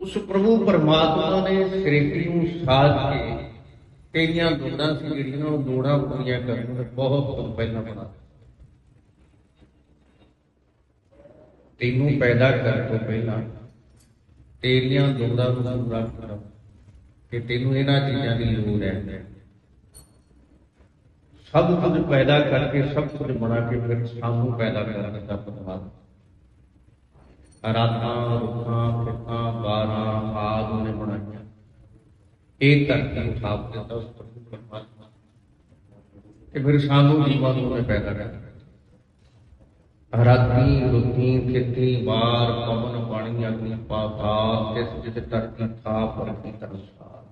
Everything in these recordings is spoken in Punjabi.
ਉਸ ਪ੍ਰਭੂ ਪਰਮਾਤਮਾ ਨੇ ਸ੍ਰਿਸ਼ਟੀ ਨੂੰ ਸਾਜ ਕੇ ਤੇਰੀਆਂ ਲੋੜਾਂ ਸੀ ਜਿਹੜੀਆਂ ਉਹ ਲੋੜਾਂ ਪੂਰੀਆਂ ਕਰਨ ਨੂੰ ਬਹੁਤ ਤੋਂ ਪਹਿਲਾਂ ਬਣਾ ਤੈਨੂੰ ਪੈਦਾ ਕਰਨ ਤੋਂ ਪਹਿਲਾਂ ਤੇਰੀਆਂ ਲੋੜਾਂ ਨੂੰ ਪੂਰਾ ਕਰ ਕਿ ਤੈਨੂੰ ਇਹਨਾਂ ਚੀਜ਼ਾਂ ਦੀ ਲੋੜ ਹੈ। ਸਭ ਕੁਝ ਪੈਦਾ ਕਰਕੇ ਸਭ ਕੁਝ ਬਣਾ ਕੇ ਫਿਰ ਸਾਨੂੰ ਪੈਦਾ ਕਰ ਦਿੱਤਾ ਪਰਮਾਤਮਾ। ਰਾਤਾਂ ਇਹ ਧਰਤੀ ਨੂੰ ਥਾਪ ਦਿੱਤਾ ਉਸ ਪ੍ਰਭੂ ਪਰਮਾਤਮਾ। ਤੇ ਫਿਰ ਸਾਨੂੰ ਜੀਵਾਂ ਨੂੰ ਉਹਨੇ ਪੈਦਾ ਕਰ ਰਾਤੀ ਰੁੱਤੀ ਖੇਤੀ ਬਾਰ ਪਵਨ ਪਾਣੀ ਅਗਨੀ ਪਾਤਾਲ ਤਿਸ ਜਿਤ ਧਰਤੀ ਥਾਪ ਰਖੀ ਤਰਸਾਰ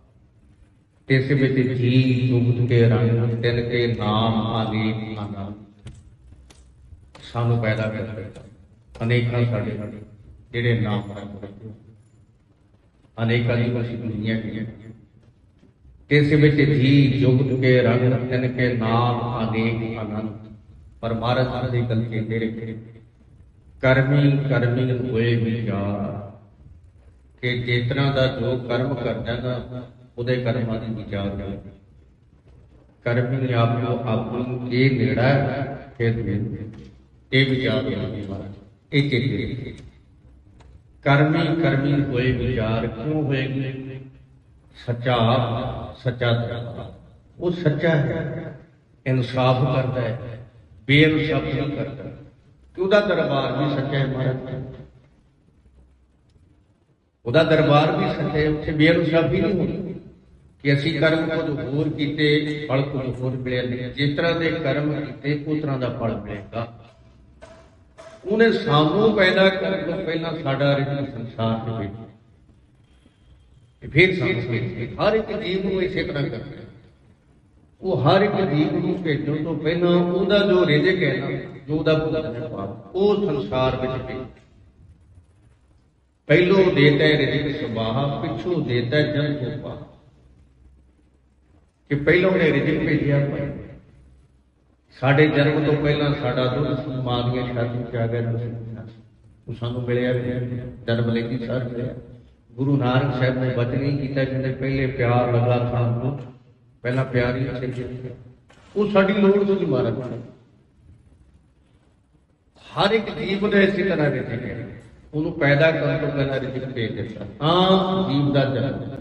ਤਿਸ ਵਿੱਚ ਜੀ ਜੁਗਤ ਕੇ, ਰੰਗ ਤਿਨ ਕੇ, ਨਾਮ ਅਨੇਕ ਅਨੰਤ ਸਾਨੂੰ ਪੈਦਾ ਕਰ ਦਿੱਤਾ। ਅਨੇਕਾਂ ਸਾਡੇ ਜਿਹੜੇ ਨਾਮ ਰੰਗ ਅਨੇਕਾਂ ਦੀ ਵਸੀ ਦੁਨੀਆ ਕੀ ਹੈ ਤਿਸ ਵਿੱਚ ਜੀ ਜੁਗਤ ਕੇ ਰੰਗ ਤਿਨ ਕੇ ਨਾਮ ਅਨੇਕ ਅਨੰਤ ਪਰ ਮਹਾਰਾਜ ਦੀ ਗੱਲ ਕਹਿੰਦੇ ਰਹੇ ਕਰਮੀ ਕਰਮੀ ਹੋਏ ਵਿਚਾਰ। ਕਿ ਚੇਤਨਾ ਦਾ ਜੋ ਕਰਮ ਕਰਦਾ ਨਾ ਉਹਦੇ ਕਰਮਾਂ ਦੀ ਵਿਚਾਰ ਕਰ ਕਰਮੀ ਆਪੋ ਆਪਣੀ ਇਹ ਨੇੜਾ ਫਿਰ ਇਹ ਵਿਚਾਰ ਹੋਣੀ ਮਹਾਰਾਜ। ਇਹ ਚੇਤੇ ਕਰਮੀ ਕਰਮੀ ਹੋਏ ਵਿਚਾਰ ਕਿਉਂ ਹੋਏਗੀ ਸੱਚਾ ਸੱਚਾ ਉਹ ਸੱਚਾ ਹੈ, ਇਨਸਾਫ ਕਰਦਾ ਹੈ, ਬੇਇਨਸਾਫ ਨਹੀਂ ਕਰਦਾ ਕਿ ਉਹਦਾ ਦਰਬਾਰ ਵੀ ਸੱਚਾ ਹੈ ਮਹਾਰਾਜ ਉਹਦਾ ਦਰਬਾਰ ਵੀ ਸੱਚਾ ਹੈ, ਉੱਥੇ ਬੇਇਨਸਾਫੀ ਨਹੀਂ ਹੋਣੀ। ਕਿ ਅਸੀਂ ਕਰਮ ਕੁਝ ਹੋਰ ਕੀਤੇ, ਫਲ ਕੁਝ ਹੋਰ ਮਿਲਿਆ ਜਿਸ ਤਰ੍ਹਾਂ ਦੇ ਕਰਮ ਕੀਤੇ ਉਸ ਤਰ੍ਹਾਂ ਦਾ ਫਲ ਮਿਲੇਗਾ। ਉਹਨੇ ਸਾਨੂੰ ਪੈਦਾ ਕਰਨ ਤੋਂ ਪਹਿਲਾਂ ਸਾਡਾ ਰਿਜਕ ਸੰਸਾਰ ਦੇ ਵਿੱਚ ਤੇ ਫਿਰ ਸਾਨੂੰ ਹਰ ਇੱਕ ਜੀਵ ਨੂੰ ਇਸੇ ਤਰ੍ਹਾਂ ਕਰਦਾ ਉਹ ਹਰ ਇੱਕ ਜੀਵ ਨੂੰ ਭੇਜਣ ਤੋਂ ਪਹਿਲਾਂ ਉਹਦਾ ਜੋ ਰਿਜਕ ਹੈ ਨਾ, ਜੋ ਉਹਦਾ ਭੁਗਤਣ ਪਾਪ, ਉਹ ਸੰਸਾਰ ਵਿੱਚ ਭੇਜ ਪਹਿਲੋ ਦੇਤਾ ਹੈ ਰਿਜਕ ਸੁਬਾਹ, ਪਿੱਛੋਂ ਦੇਤਾ ਹੈ ਜਨ ਕੋਪਾ ਕਿ ਪਹਿਲੋਂ ਨੇ ਰਿਜਕ ਭੇਜਿਆ ਭਾਈ। ਸਾਡੇ ਜਨਮ ਤੋਂ ਪਹਿਲਾਂ ਸਾਡਾ ਦੁੱਧ ਮਾਂ ਦੀਆਂ ਛਾਤੀ ਚ ਆ ਗਿਆ ਉਹ ਸਾਨੂੰ ਮਿਲਿਆ ਵੀ ਨਹੀਂ। ਜਨਮ ਲੈਂਦੀ ਸਾਰ ਮਿਲਿਆ। ਗੁਰੂ ਨਾਨਕ ਸਾਹਿਬ ਨੇ ਬਚਨ ਹੀ ਕੀਤਾ ਕਹਿੰਦੇ ਪਹਿਲੇ ਪਿਆਰ ਲਗਾ ਥਾਂ ਨੂੰ ਪਹਿਲਾਂ ਪਿਆਰ ਹੀ ਚਾਹੀਦਾ ਉਹ ਸਾਡੀ ਲੋੜ ਤੋਂ ਨਹੀਂ ਮਾਰਾ ਹਰ ਇੱਕ ਜੀਵ ਦੇ ਇਸੇ ਤਰ੍ਹਾਂ ਦੇ ਹੈ ਉਹਨੂੰ ਪੈਦਾ ਕਰਨ ਤੋਂ ਪਹਿਲਾਂ ਰਿਜਕ ਦੇ ਦਿੱਤਾ। ਹਾਂ ਜੀਵ ਦਾ ਜਨਮ।